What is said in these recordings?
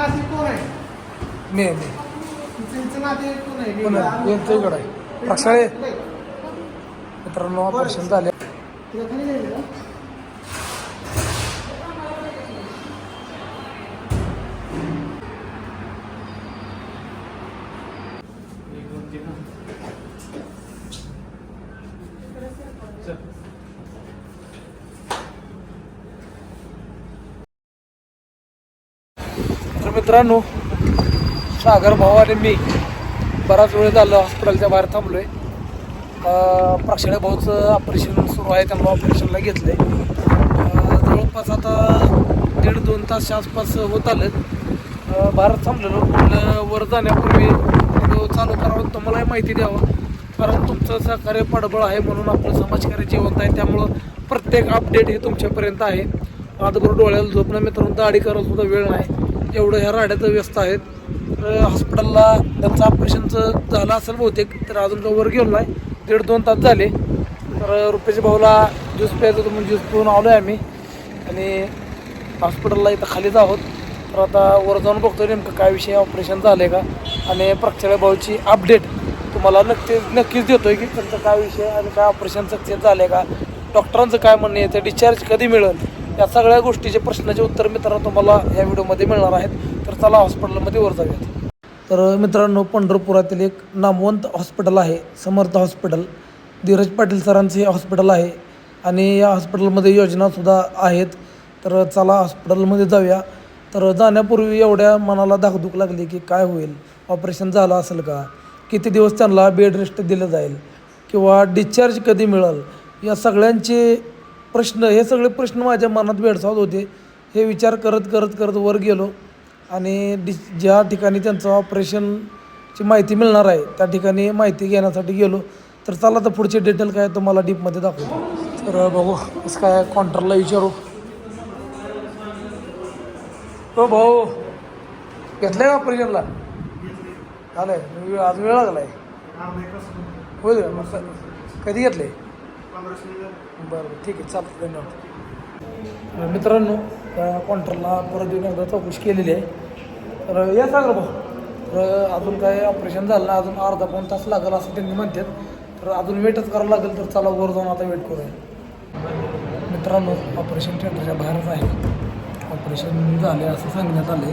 नाते कोण आहे? मी आहे, मी नाते कोण आहे? यांचं इकडं आहे. प्रक्षाळे. मित्रांनो ऑपरेशन झाले. तुला खाली गेलं का? तर मित्रांनो सागर भाऊ आणि मी बराच वेळ झालं हॉस्पिटलच्या बाहेर थांबलोय. प्रक्षाळे भाऊचं ऑपरेशन सुरू आहे त्यांना ऑपरेशनला घेतलंय. आहे जवळपास आता दीड दोन तासच्या आसपास होत आलं. बाहेर थांबलेलो. वर जाण्यापूर्वी व्हिडिओ चालू करावं तुम्हालाही माहिती द्यावं. कारण तुमचं सहकार्य पडबळ आहे म्हणून आपलं समाजकार्य जिवंत आहे. त्यामुळं प्रत्येक अपडेट हे तुमच्यापर्यंत आहे. आजभर डोळ्याला झोपणं मित्रांनो. दाढी करत सुद्धा वेळ नाही. एवढं ह्या राड्यात व्यस्त आहेत. तर हॉस्पिटलला त्यांचं ऑपरेशनचं झालं असेल बहुतेक तर अजून वर गेलो नाही. दीड दोन तास झाले. तर रुपयाच्या भाऊला ज्यूस प्यायचं होतं म्हणून ज्यूस पिऊन आलो आहे आम्ही. आणि हॉस्पिटलला इथं खालीच आहोत. तर आता वर जाऊन बघतो नेमकं काय विषय ऑपरेशन झालं आहे का. आणि प्रक्षाळ्या भाऊची अपडेट तुम्हाला नक्की नक्कीच देतोय की त्यांचं काय विषय आणि काय ऑपरेशन सक्सेस झालं आहे का डॉक्टरांचं काय म्हणणं आहे ते डिस्चार्ज कधी मिळेल? या सगळ्या गोष्टीचे प्रश्नाचे उत्तर मित्रांनो तुम्हाला या व्हिडिओमध्ये मिळणार आहेत. तर चला हॉस्पिटलमध्ये वर जाऊयात. तर मित्रांनो पंढरपुरातील एक नामवंत हॉस्पिटल आहे समर्थ हॉस्पिटल धीरज पाटील सरांचं हे हॉस्पिटल आहे आणि या हॉस्पिटलमध्ये योजनासुद्धा आहेत. तर चला हॉस्पिटलमध्ये जाऊया. तर जाण्यापूर्वी एवढ्या मनाला धाकधूक लागली की काय होईल? ऑपरेशन झालं असेल का? किती दिवस त्यांना बेड रेस्ट दिलं जाईल? किंवा डिस्चार्ज कधी मिळेल? या सगळ्यांचे प्रश्न हे सगळे प्रश्न माझ्या मनात भेडसावत होते. हे विचार करत करत करत वर गेलो आणि डि ज्या ठिकाणी त्यांचं ऑपरेशनची माहिती मिळणार आहे त्या ठिकाणी माहिती घेण्यासाठी गेलो. तर चला तर पुढचे डिटेल काय तुम्हाला डीपमध्ये दाखवतो. तर बघू कसं काय कॉन्ट्रलला विचारू? हो भाऊ घेतलं आहे ऑपरेशनला झालं आहे आज वेळ लागला आहे होईल का मग कधी घेतलं आहे बरं बरं ठीक आहे चालतं धन्यवाद. मित्रांनो त्या कॉन्ट्रलला परत येऊन एकदा चौकशी केलेली आहे. तर या सांगा भाऊ. तर अजून काय ऑपरेशन झालं ना अजून अर्धा पाऊण तास लागेल असं त्यांनी म्हणतात. तर अजून वेटच करावं लागेल तर चला वर जाऊन आता वेट करूया. मित्रांनो ऑपरेशन थिएटरच्या बाहेरच आहे. ऑपरेशन झाले असं सांगण्यात आले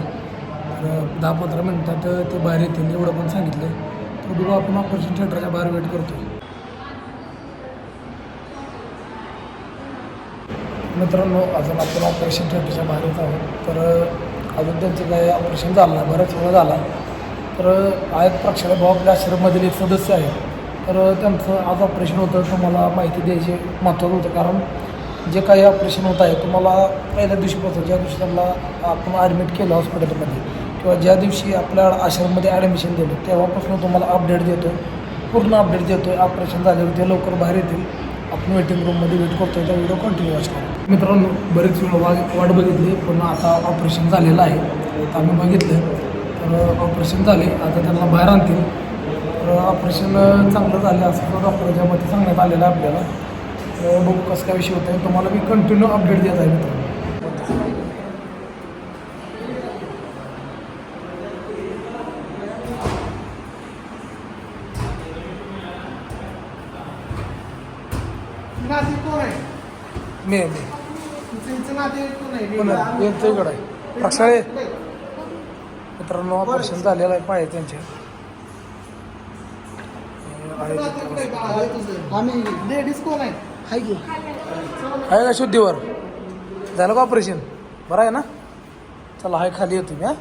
तर दहा पंधरा मिनटात ते बाहेर येतील एवढं पण सांगितलं तर बघू आपण ऑपरेशन थिएटरच्या बाहेर वेट करतो मित्रांनो अजून आपण ऑपरेशन थिएटरच्या बाहेरच आहोत. तर अजून त्यांचं काय ऑपरेशन झालं नाही. बऱ्याच वेळ झाला. तर आहेत प्रक्षाला भाऊ आपल्या आश्रममधील एक सदस्य आहे. तर त्यांचं आज ऑपरेशन होतं. तुम्हाला माहिती द्यायची महत्त्वाचं होतं. कारण जे काही ऑपरेशन होत आहे तुम्हाला पहिल्या दिवशीपासून ज्या दिवशी त्यांना आपण ॲडमिट केलं हॉस्पिटलमध्ये किंवा ज्या दिवशी आपल्या आश्रममध्ये ॲडमिशन दिलं तेव्हापासून तुम्हाला अपडेट देतो पूर्ण अपडेट देतो आहे ऑपरेशन झाल्यावर ते लवकर बाहेर येतील. आपण वेटिंग रूममध्ये वेट करतो त्या व्हिडिओ कंटिन्यू वॉच करा. मित्रांनो बरेच वेळ वाट वाट बघितली पण आता ऑपरेशन झालेलं आहे. तर आम्ही बघितलं तर ऑपरेशन झाले आता त्यांना बाहेर आणतील. तर ऑपरेशन चांगलं झालं असं डॉक्टरच्या मते सांगण्यात आलेलं आहे आपल्याला. तर बघू कसं काय विषय होतं तुम्हाला मी कंटिन्यू अपडेट देत आहे मित्रांनो. मी आहे, मी आहे? पुन्हा यांचं इकडं आहे. प्रक्षाळे मित्रांनो ऑपरेशन झालेलं आहे. पाय त्यांच्या आहे की आहे का शुद्धीवर? झालं का ऑपरेशन बरं आहे ना? चला हाय खाली येतो मी हा.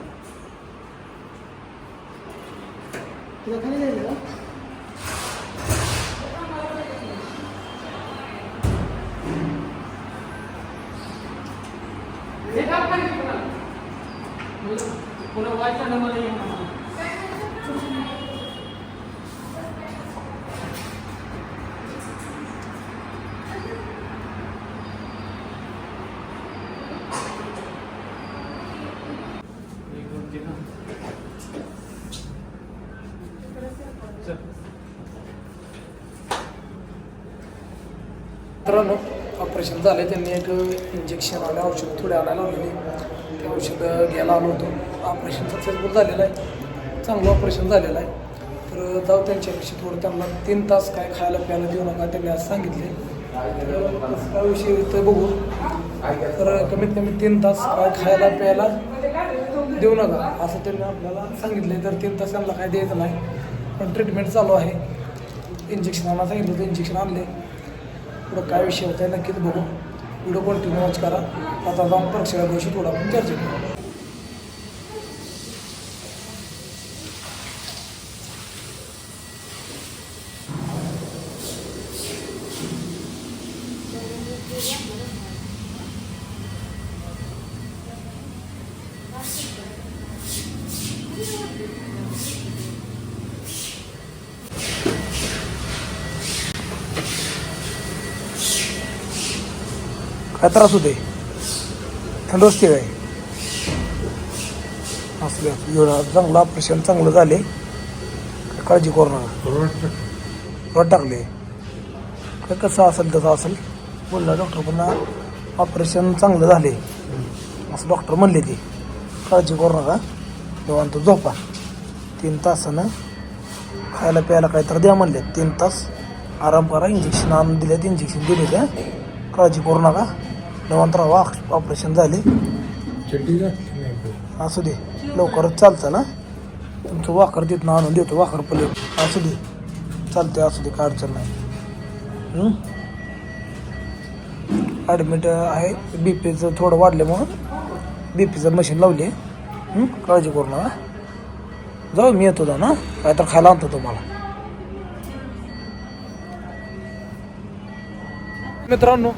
तुला खाली गेलं का? मित्रांनो ऑपरेशन झालं त्यांनी एक इंजेक्शन आणि औषध थोडे आणायला लावलेली. ते औषधं घ्यायला आलो होतो. ऑपरेशन सक्सेसफुल झालेलं आहे. चांगलं ऑपरेशन झालेलं आहे. तर जाऊ त्यांच्यापेक्षा थोडं त्यांना तीन तास काय खायला प्यायला देऊ नका त्यांनी आज सांगितले. तर कसं काय विषय तर बघू. तर कमीत कमी तीन तास काय खायला प्यायला देऊ नका असं त्यांनी आपल्याला सांगितले तर तीन तास त्यांना काय द्यायचं नाही. पण ट्रीटमेंट चालू आहे. इंजेक्शन आणायला सांगितलं होतं इंजेक्शन आणले. पुढं काय विषय होता नक्कीच बघू. व्हिडिओ कंटिन्यू वॉच करा. आता जाऊन परीक्षेला घोषित थोडा आपण चर्चा करू. काय त्रास होते थंड असते काय असले चांगलं ऑपरेशन चांगलं झाले. काळजी करू नका. रड टाकले. काय कसं असेल तसं असेल. बोलला डॉक्टर पुन्हा ऑपरेशन चांगलं झाले. असं डॉक्टर म्हणले ते. काळजी करू नका. निवांत झोपा. तीन तासानं खायला प्यायला काय तर द्या म्हणले. तीन तास आराम करा. इंजेक्शन आणून दिले इंजेक्शन दिले त्या काळजी करू नका. निवांत राहा. ऑपरेशन झाले. असू दे. लवकरच चालतं ना? तुमचं वाकर तिथनं आणून देतो वाकर पहिले असू दे. चालते असू दे काय अडचण नाही. ॲडमिट आहे. बी पीचं थोडं वाढल्यामुळं बी पीचं मशीन लावली. आहे काळजी करू नका. जाऊ मी येतो ना काय तर खायला आणतो तुम्हाला. मित्रांनो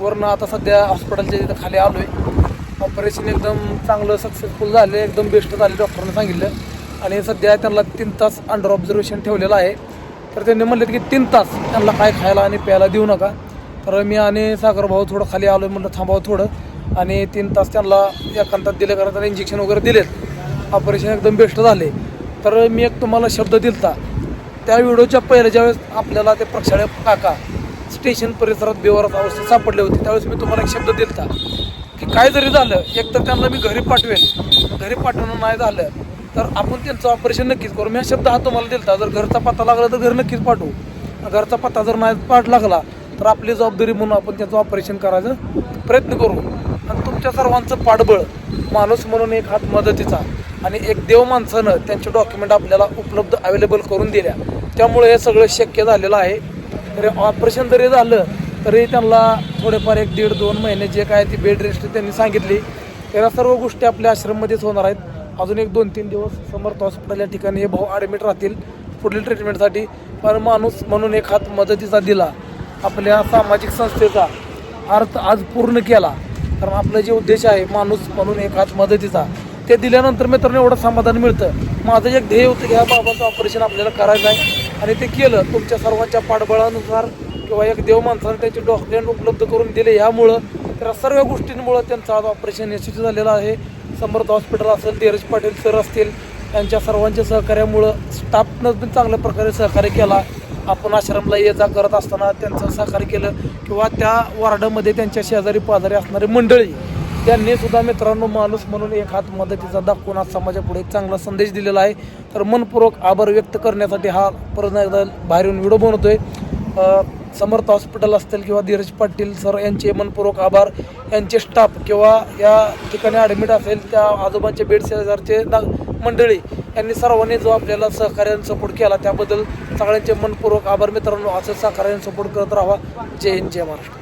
वरनं आता सध्या हॉस्पिटलच्या तिथं खाली आलोय. ऑपरेशन एकदम चांगलं सक्सेसफुल झालं एकदम बेस्ट झाले डॉक्टरने सांगितलं. आणि सध्या त्यांना तीन तास अंडर ऑब्झर्वेशन ठेवलेलं आहे. तर त्यांनी म्हणले की तीन तास त्यांना काय खायला आणि प्यायला देऊ नका. तर मी आणि सागर भाऊ थोडं खाली आलो म्हणलं थांबावं थोडं. आणि तीन तास त्यांना एकांतात दिले कारण त्यांना इंजेक्शन वगैरे दिलेत. ऑपरेशन एकदम बेस्ट झाले. तर मी एक तुम्हाला शब्द दिलता. त्या व्हिडिओच्या पहिल्या ज्यावेळेस आपल्याला ते प्रक्षाळक काका स्टेशन परिसरात बेवारस अवस्थेत सापडले होते. त्यावेळेस मी तुम्हाला एक शब्द दिलता की काय जरी झालं एक तर त्यांना मी घरी पाठवेन. घरी पाठवणं नाही झालं तर आपण त्यांचं ऑपरेशन नक्कीच करू. मी हा शब्द हा तुम्हाला दिलता जर घरचा पत्ता लागला तर घर नक्कीच पाठवू. घरचा पत्ता जर नाही पाठ लागला तर आपली जबाबदारी म्हणून आपण त्याचं ऑपरेशन करायचं प्रयत्न करू. आणि तुमच्या सर्वांचं पाठबळ माणूस म्हणून एक हात मदतीचा आणि एक देव माणसानं त्यांचे डॉक्युमेंट आपल्याला उपलब्ध अवेलेबल करून दिल्या. त्यामुळे हे सगळं शक्य झालेलं आहे. तरी ऑपरेशन जरी झालं तरी त्यांना थोडेफार एक दीड दोन महिने जे काय ती बेड रेस्ट त्यांनी सांगितली त्या सर्व गोष्टी आपल्या आश्रममध्येच होणार आहेत. अजून एक दोन तीन दिवस समर्थ हॉस्पिटल या ठिकाणी हे भाऊ ॲडमिट राहतील पुढील ट्रीटमेंटसाठी पण माणूस म्हणून एक हात मदतीचा दिला आपल्या सामाजिक संस्थेचा अर्थ आज पूर्ण केला. कारण आपला जे उद्देश आहे माणूस म्हणून एक हात मदतीचा. ते दिल्यानंतर मित्रांनो एवढं समाधान मिळतं. माझं एक ध्येय होतं की ह्या बाबाचं ऑपरेशन आपल्याला करायचं आहे. आणि ते केलं. तुमच्या सर्वांच्या पाठबळानुसार किंवा एक देव माणसाने त्यांचे डॉक्युमेंट उपलब्ध करून दिले. ह्यामुळं तर सर्व गोष्टींमुळं त्यांचं आज ऑपरेशन यशस्वी झालेलं आहे. समर्थ हॉस्पिटल असेल धीरज पाटील सर असतील त्यांच्या सर्वांच्या सहकार्यामुळं स्टाफनं पण चांगल्या प्रकारे सहकार्य केला. आपण आश्रमला ये जा करत असताना त्यांचं सहकार्य केलं. किंवा त्या वॉर्डमध्ये त्यांच्या शेजारी पाजारी असणारी मंडळी त्यांनी सुद्धा मित्रांनो माणूस म्हणून एक हात मदतीचा दाखवून आज समाजापुढे एक चांगला संदेश दिलेला आहे. तर मनपूर्वक आभार व्यक्त करण्यासाठी हा परत एकदा बाहेरून व्हिडिओ बनवतोय. समर्थ हॉस्पिटल असतील किंवा धीरज पाटील सर यांचे मनपूर्वक आभार. यांचे स्टाफ किंवा या ठिकाणी ॲडमिट असेल त्या आजोबांच्या बेड शेजारचे ना मंडळी यांनी सर्वांनी जो आपल्याला सहकार्याने सपोर्ट केला त्याबद्दल सगळ्यांचे मनपूर्वक आभार. मित्रांनो असं सहकार्याने सपोर्ट करत राहा. जय हिंद जय महाराष्ट्र.